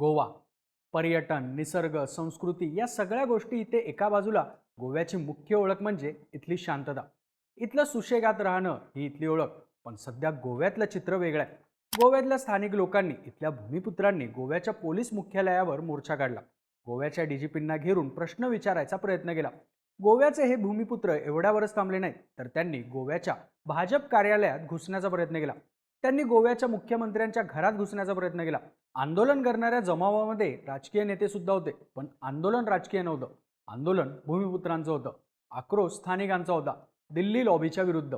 गोवा पर्यटन निसर्ग संस्कृती या सगळ्या गोष्टी इथे एका बाजूला. गोव्याची मुख्य ओळख म्हणजे इथली शांतता. इथलं सुशेगात राहणं ही इथली ओळख पण सध्या गोव्यातलं चित्र वेगळं आहे. गोव्यातल्या स्थानिक लोकांनी इथल्या भूमिपुत्रांनी गोव्याच्या पोलीस मुख्यालयावर मोर्चा काढला. गोव्याच्या डीजीपींना घेरून प्रश्न विचारायचा प्रयत्न केला. गोव्याचे हे भूमिपुत्र एवढ्यावरच थांबले नाहीत तर त्यांनी गोव्याच्या भाजप कार्यालयात घुसण्याचा प्रयत्न केला. त्यांनी गोव्याच्या मुख्यमंत्र्यांच्या घरात घुसण्याचा प्रयत्न केला. आंदोलन करणाऱ्या जमावामध्ये राजकीय नेते सुद्धा होते पण आंदोलन राजकीय नव्हतं. आंदोलन भूमिपुत्रांचं होतं. आक्रोश स्थानिकांचा होता. दिल्ली लॉबीच्या विरुद्ध.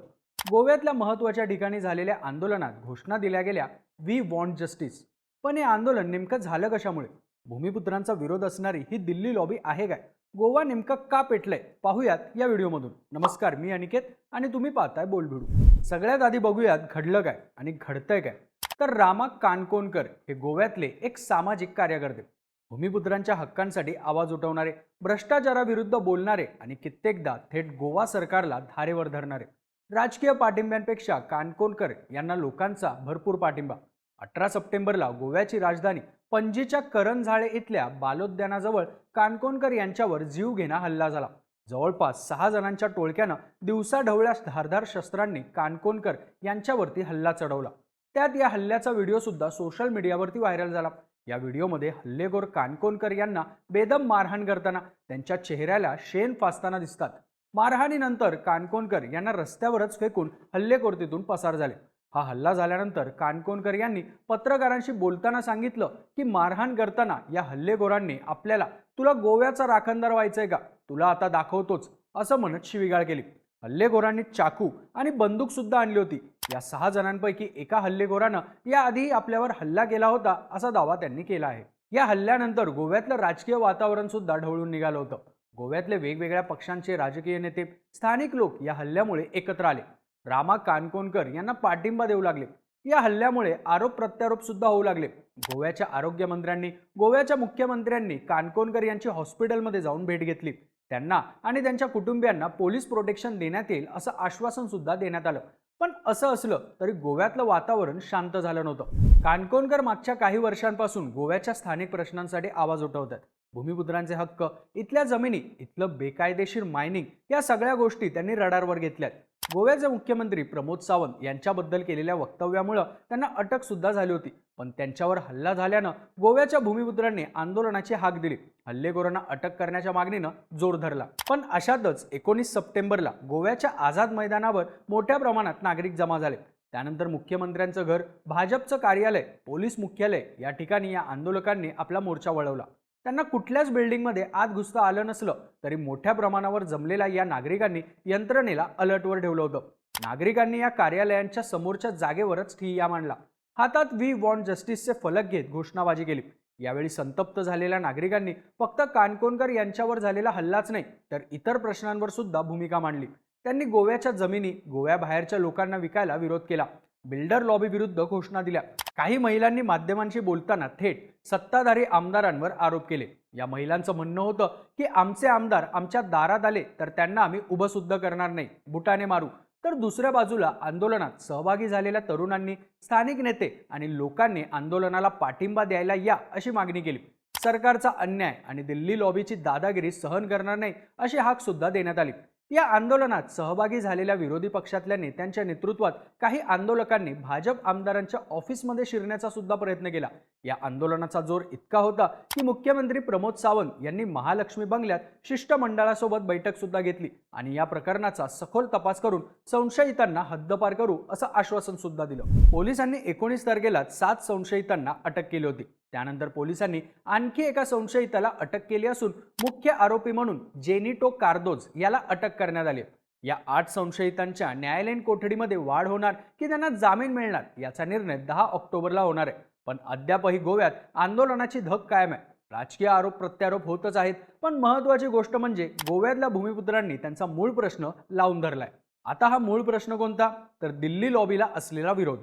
गोव्यातल्या महत्त्वाच्या ठिकाणी झालेल्या आंदोलनात घोषणा दिल्या गेल्या वी वॉन्ट जस्टिस पण हे आंदोलन नेमकं झालं कशामुळे? भूमिपुत्रांचा विरोध असणारी ही दिल्ली लॉबी आहे काय? गोवा नेमकं का पेटलंय? पाहूयात या व्हिडिओमधून. नमस्कार मी अनिकेत आणि तुम्ही पाहताय बोलभिडू सगळ्यात आधी बघूयात घडलं काय आणि घडतंय काय? तर रामा कानकोनकर हे गोव्यातले एक सामाजिक कार्यकर्ते. भूमिपुत्रांच्या हक्कांसाठी आवाज उठवणारे भ्रष्टाचाराविरुद्ध बोलणारे आणि कित्येकदा थेट गोवा सरकारला धारेवर धरणारे. राजकीय पाठिंब्यांपेक्षा कानकोनकर यांना लोकांचा भरपूर पाठिंबा. अठरा सप्टेंबरला गोव्याची राजधानी पणजीच्या करंजाळे इथल्या बालोद्यानाजवळ काणकोणकर यांच्यावर जीव घेणा हल्ला झाला. जवळपास सहा जणांच्या टोळक्यानं दिवसाढवळ्या धारधार शस्त्रांनी काणकोणकर यांच्यावरती हल्ला चढवला. त्यात या हल्ल्याचा व्हिडिओ सुद्धा सोशल मीडियावरती व्हायरल झाला. या व्हिडिओमध्ये हल्लेखोर काणकोणकर यांना बेदम मारहाण करताना त्यांच्या चेहऱ्याला शेण फासताना दिसतात. मारहाणीनंतर काणकोणकर यांना रस्त्यावरच फेकून हल्लेखोर तिथून पसार झाले. हा हल्ला झाल्यानंतर कानकोणकर यांनी पत्रकारांशी बोलताना सांगितलं की मारहाण करताना या हल्लेखोरांनी आपल्याला तुला गोव्याचा राखणदार व्हायचंय का? तुला आता दाखवतोच असं म्हणत शिवीगाळ केली. हल्लेखोरांनी चाकू आणि बंदूक सुद्धा आणली होती. या सहा जणांपैकी एका हल्लेखोरानं याआधी आपल्यावर हल्ला केला होता असा दावा त्यांनी केला आहे. या हल्ल्यानंतर गोव्यातलं राजकीय वातावरण सुद्धा ढवळून निघालं होतं. गोव्यातले वेगवेगळ्या पक्षांचे राजकीय नेते स्थानिक लोक या हल्ल्यामुळे एकत्र आले. रामा कानकोणकर यांना पाठिंबा देऊ लागले. या हल्ल्यामुळे आरोप प्रत्यारोप सुद्धा होऊ लागले. गोव्याच्या आरोग्यमंत्र्यांनी गोव्याच्या मुख्यमंत्र्यांनी कानकोणकर यांची हॉस्पिटलमध्ये जाऊन भेट घेतली. त्यांना आणि त्यांच्या कुटुंबियांना पोलीस प्रोटेक्शन देण्यात येईल असं आश्वासन सुद्धा देण्यात आलं. पण असं असलं तरी गोव्यातलं वातावरण शांत झालं नव्हतं. कानकोणकर मागच्या काही वर्षांपासून गोव्याच्या स्थानिक प्रश्नांसाठी आवाज उठवतात. भूमिपुत्रांचे हक्क इथल्या जमिनी इथलं बेकायदेशीर मायनिंग या सगळ्या गोष्टी त्यांनी रडारवर घेतल्यात. गोव्याचे मुख्यमंत्री प्रमोद सावंत यांच्याबद्दल केलेल्या वक्तव्यामुळं त्यांना अटक सुद्धा झाली होती. पण त्यांच्यावर हल्ला झाल्यानं गोव्याच्या भूमिपुत्रांनी आंदोलनाची हाक दिली. हल्लेखोरांना अटक करण्याच्या मागणीनं जोर धरला. पण अशातच एकोणीस सप्टेंबरला गोव्याच्या आझाद मैदानावर मोठ्या प्रमाणात नागरिक जमा झाले त्यानंतर मुख्यमंत्र्यांचं घर भाजपचं कार्यालय पोलीस मुख्यालय या ठिकाणी या आंदोलकांनी आपला मोर्चा वळवला. त्यांना कुठल्याच बिल्डिंगमध्ये आत घुसता आलं नसलं तरी मोठ्या प्रमाणावर जमलेल्या या नागरिकांनी यंत्रणेला अलर्टवर ठेवलं होतं. नागरिकांनी या कार्यालयांच्या समोरच्या जागेवरच ठिय्या मांडला. हातात वी वॉन्ट जस्टिसचे फलक घेत घोषणाबाजी केली. यावेळी संतप्त झालेल्या नागरिकांनी फक्त कानकोणकर यांच्यावर झालेला हल्लाच नाही तर इतर प्रश्नांवर सुद्धा भूमिका मांडली. त्यांनी गोव्याच्या जमिनी गोव्याबाहेरच्या लोकांना विकायला विरोध केला. बिल्डर लॉबी विरुद्ध घोषणा दिल्या. काही महिलांनी माध्यमांशी बोलताना थेट सत्ताधारी आमदारांवर आरोप केले. या महिलांचं म्हणणं होतं की आमचे आमदार आमच्या दारात आले तर त्यांना आम्ही उभं सुद्धा करणार नाही. बुटाने मारू. तर दुसऱ्या बाजूला आंदोलनात सहभागी झालेल्या तरुणांनी स्थानिक नेते आणि लोकांनी आंदोलनाला पाठिंबा द्यायला या अशी मागणी केली. सरकारचा अन्याय आणि दिल्ली लॉबीची दादागिरी सहन करणार नाही अशी हाक सुद्धा देण्यात आली. या आंदोलनात सहभागी झालेल्या विरोधी पक्षातल्या नेत्यांच्या नेतृत्वात काही आंदोलकांनी भाजप आमदारांच्या ऑफिसमध्ये शिरण्याचा सुद्धा प्रयत्न केला. या आंदोलनाचा जोर इतका होता की मुख्यमंत्री प्रमोद सावंत यांनी महालक्ष्मी बंगल्यात शिष्टमंडळासोबत बैठक सुद्धा घेतली आणि या प्रकरणाचा सखोल तपास करून संशयितांना हद्दपार करू असं आश्वासन सुद्धा दिलं. पोलिसांनी एकोणीस तारखेला सात संशयितांना अटक केली होती. त्यानंतर पोलिसांनी आणखी एका संशयिताला अटक केली असून मुख्य आरोपी म्हणून जेनिटो कार्दोज याला अटक करण्यात आली. या आठ संशयितांच्या न्यायालयीन कोठडीमध्ये वाढ होणार की त्यांना जामीन मिळणार याचा निर्णय दहा ऑक्टोबरला होणार आहे. पण अद्यापही गोव्यात आंदोलनाची धग कायम आहे. राजकीय आरोप प्रत्यारोप होतच आहेत पण महत्वाची गोष्ट म्हणजे गोव्यातल्या भूमिपुत्रांनी त्यांचा मूळ प्रश्न लावून धरलाय. आता हा मूळ प्रश्न कोणता? तर दिल्ली लॉबीला असलेला विरोध.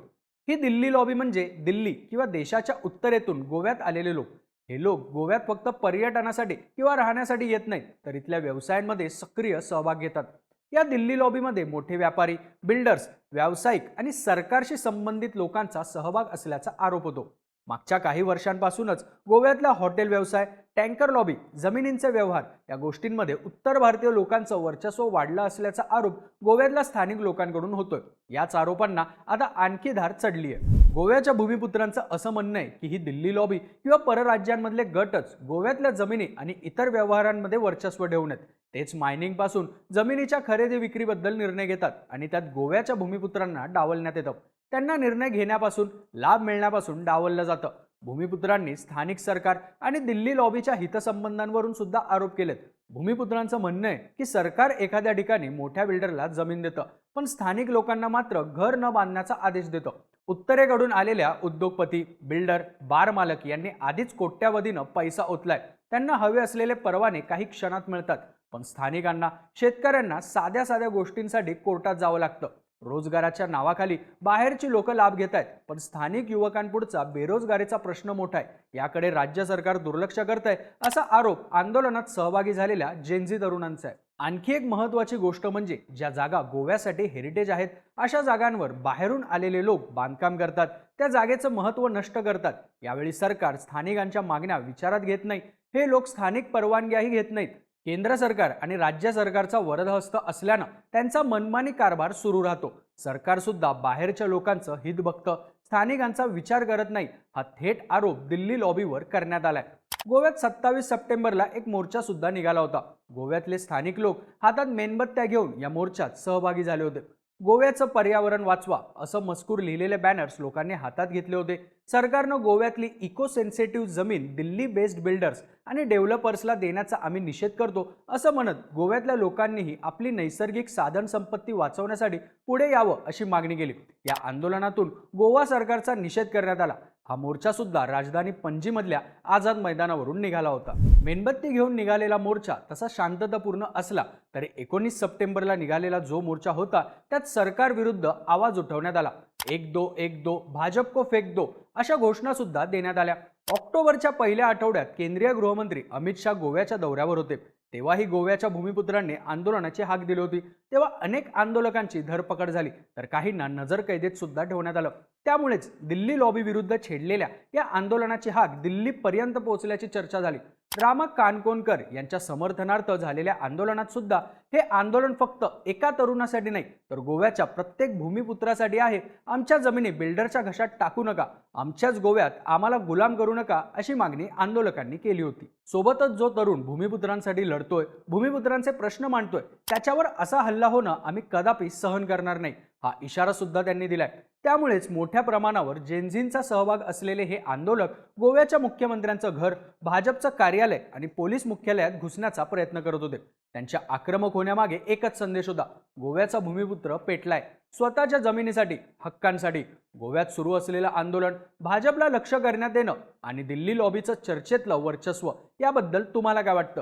ही दिल्ली लॉबी म्हणजे दिल्ली किंवा देशाच्या उत्तरेतून गोव्यात आलेले लोक. हे लोक गोव्यात फक्त पर्यटनासाठी किंवा राहण्यासाठी येत नाहीत तर इथल्या व्यवसायांमध्ये सक्रिय सहभाग घेतात. या दिल्ली लॉबीमध्ये मोठे व्यापारी बिल्डर्स व्यावसायिक आणि सरकारशी संबंधित लोकांचा सहभाग असल्याचा आरोप होतो. मागच्या काही वर्षांपासूनच गोव्यातला हॉटेल व्यवसाय टँकर लॉबी जमिनींचे व्यवहार या गोष्टींमध्ये उत्तर भारतीय लोकांचं वर्चस्व वाढलं असल्याचा आरोप गोव्यातल्या स्थानिक लोकांकडून होतोय. याच आरोपांना आता आणखी धार चढली आहे गोव्याच्या भूमिपुत्रांचं असं म्हणणं आहे की ही दिल्ली लॉबी किंवा परराज्यांमधले गटच गोव्यातल्या जमिनी आणि इतर व्यवहारांमध्ये वर्चस्व ठेवून आहेत. तेच मायनिंगपासून जमिनीच्या खरेदी विक्रीबद्दल निर्णय घेतात आणि त्यात गोव्याच्या भूमिपुत्रांना डावलण्यात येतं. त्यांना निर्णय घेण्यापासून लाभ मिळण्यापासून डावललं जातं. भूमिपुत्रांनी स्थानिक सरकार आणि दिल्ली लॉबीच्या हितसंबंधांवरून सुद्धा आरोप केलेत. भूमिपुत्रांचं म्हणणं आहे की सरकार एखाद्या ठिकाणी मोठ्या बिल्डरला जमीन देतं पण स्थानिक लोकांना मात्र घर न बांधण्याचा आदेश देतं. उत्तरेकडून आलेल्या उद्योगपती बिल्डर बार मालक यांनी आधीच कोट्यावधीनं पैसा ओतलाय. त्यांना हवे असलेले परवाने काही क्षणात मिळतात पण स्थानिकांना शेतकऱ्यांना साध्या साध्या गोष्टींसाठी कोर्टात जावं लागतं. रोजगाराच्या नावाखाली बाहेरची लोक लाभ घेत आहेत पण स्थानिक युवकांपुढचा बेरोजगारीचा प्रश्न मोठा आहे. याकडे राज्य सरकार दुर्लक्ष करत आहे असा आरोप आंदोलनात सहभागी झालेल्या जेनझी तरुणांचा आहे. आणखी एक महत्वाची गोष्ट म्हणजे ज्या जागा गोव्यासाठी हेरिटेज आहेत अशा जागांवर बाहेरून आलेले लोक बांधकाम करतात. त्या जागेचं महत्त्व नष्ट करतात. यावेळी सरकार स्थानिकांच्या मागण्या विचारात घेत नाही. हे लोक स्थानिक परवानग्याही घेत नाहीत. केंद्र सरकार आणि राज्य सरकारचा वरदहस्त असल्यानं त्यांचा मनमानी कारभार सुरू राहतो. सरकारसुद्धा बाहेरच्या लोकांचं हित बघतं. स्थानिकांचा विचार करत नाही. हा थेट आरोप दिल्ली लॉबीवर करण्यात आलाय. गोव्यात सत्तावीस सप्टेंबरला एक मोर्चा सुद्धा निघाला होता. गोव्यातले स्थानिक लोक हातात मेणबत्त्या घेऊन या मोर्चात सहभागी झाले होते. गोव्याचं पर्यावरण वाचवा असं मजकूर लिहिलेले बॅनर्स लोकांनी हातात घेतले होते. सरकारनं गोव्यातली इको सेन्सिटिव्ह जमीन दिल्ली बेस्ड बिल्डर्स आणि डेव्हलपर्सला देण्याचा आम्ही निषेध करतो असं म्हणत गोव्यातल्या लोकांनीही आपली नैसर्गिक साधन संपत्ती वाचवण्यासाठी पुढे यावं अशी मागणी केली. या आंदोलनातून गोवा सरकारचा निषेध करण्यात आला. हा मोर्चा सुद्धा राजधानी पणजीमधल्या आझाद मैदानावरून निघाला होता. मेणबत्ती घेऊन निघालेला मोर्चा तसा शांततापूर्ण असला तरी एकोणीस सप्टेंबरला निघालेला जो मोर्चा होता त्यात सरकार विरुद्ध आवाज उठवण्यात आला. एक दो एक दो भाजप को फेक दो अशा घोषणा सुद्धा देण्यात आल्या. ऑक्टोबरच्या पहिल्या आठवड्यात केंद्रीय गृहमंत्री अमित शाह गोव्याच्या दौऱ्यावर होते. तेव्हाही गोव्याच्या भूमिपुत्रांनी आंदोलनाची हाक दिली होती. तेव्हा अनेक आंदोलकांची धरपकड झाली तर काहींना नजरकैदेत सुद्धा ठेवण्यात आलं. त्यामुळेच दिल्ली लॉबी विरुद्ध छेडलेल्या या आंदोलनाची हाक दिल्लीपर्यंत पोहोचल्याची चर्चा झाली. रामा कानकोणकर यांच्या समर्थनार्थ झालेल्या आंदोलनात सुद्धा हे आंदोलन फक्त एका तरुणासाठी नाही तर गोव्याच्या प्रत्येक भूमिपुत्रासाठी आहे. आमच्या जमिनी बिल्डरच्या घशात टाकू नका आमच्याच गोव्यात आम्हाला गुलाम करू नका अशी मागणी आंदोलकांनी केली होती. सोबतच जो तरुण भूमिपुत्रांसाठी लढतोय भूमिपुत्रांचे प्रश्न मांडतोय त्याच्यावर असा हल्ला होणं आम्ही कदापि सहन करणार नाही. हा इशारा सुद्धा त्यांनी दिलाय. त्यामुळेच मोठ्या प्रमाणावर जेनझींचा सहभाग असलेले हे आंदोलक गोव्याच्या मुख्यमंत्र्यांचं घर भाजपचं कार्यालय आणि पोलीस मुख्यालयात घुसण्याचा प्रयत्न करत होते. त्यांच्या आक्रमक होण्यामागे एकच संदेश होता गोव्याचा भूमिपुत्र पेटलाय. स्वतःच्या जमिनीसाठी हक्कांसाठी. गोव्यात सुरू असलेलं आंदोलन भाजपला लक्ष करण्यात येणं आणि दिल्ली लॉबीचं चर्चेतलं वर्चस्व याबद्दल तुम्हाला काय वाटतं?